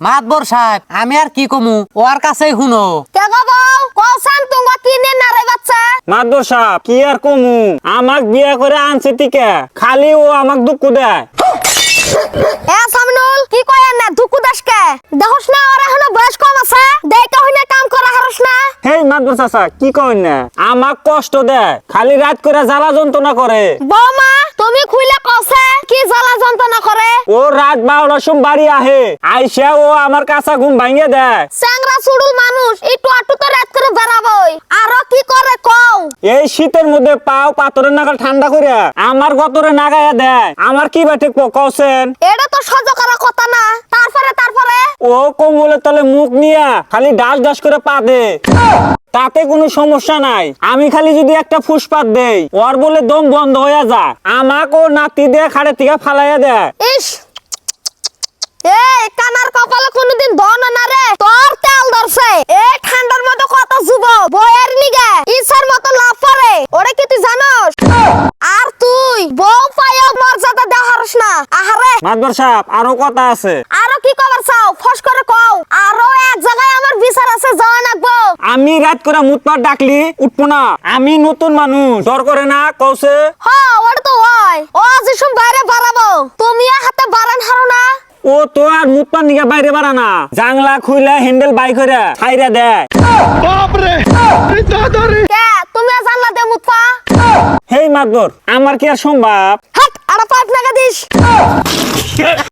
মাতবর সাহেব আমি আর কি কমু? ওর কাছেই শুনো। কে গো কসান তোমা কিনে না রে বাচ্চা মাদর সাহেব কি আর কমু? আমাক বিয়া করে আনছে টিকে খালি ও আমাক দুঃখ দেয় এ সামনুল কি কয় না দুকু দাসকে দেখোস না ওরা এখনও বয়স কম আছে। দেইতে হইনা কাম করা হারস না। হেই মাদর চাচা কি কই না আমাক কষ্ট দেয় খালি রাত করে জ্বালা যন্ত্রণা করে বৌমা ও রাত বারোটার সময় বাড়ি আহে। আইসা ও আমার কাঁচা ঘুম ভাঙিয়ে দেয়। স্যাংরা সুডুল মানুষ একটু আটু তো রাত করে বেড়াবই। আরও কি করে কও? এই শীতের মধ্যে পাও পাথরের নাগাল ঠান্ডা করে আমার গতরে নাগায়া দেয়। আমার কি বা ঠিক কৌছেন এটা তো সহ্য করার কথা না। তারপরে তারপরে? ও কম্বলের তলে মুখ নিয়া খালি ডাস ডাস করে পা দে। তাতে কোনো সমস্যা নাই। আমি খালি যদি একটা ফুসপাত দেই ওর বলে দম বন্ধ হয়ে যা। আমাকে ও নাতি দিয়ে খাড়ে থেকে ফালাইয়া দেয় ইস! এই কানার কপালে কোনোদিন ধন না রে। তোর তেল ধরছে। ঠান্ডার মতো কত যুব বয়ের নিগে। মতো লাভ করে ওরে কি তুই জানোস? আর তুই বউ পাইও মর্যাদা দেখারস না। আহারে। মাদবর সাহেব আরও কথা আছে। আরও কি কবার চাও? ফস করে কও। আমি রাত করে মুতপাট ডাকলি উঠবো না। আমি নতুন মানুষ। ডর করে না কৌছে হ ওটা তো হয়। ও যিসুম বাইরে বাড়াবো। তুমিও হাতে বাড়ান হারো না। ও তো আর মুতপাট নিকে বাইরে বাড়া না। জাংলা খুইলে হ্যান্ডেল বাই করে ছাইরা দেয় কে? তুমি জানলা দে মুতফা হেই মাদবর আমার কি আর সম্ভব? হাট আরে পাঁচ টাকা দিস।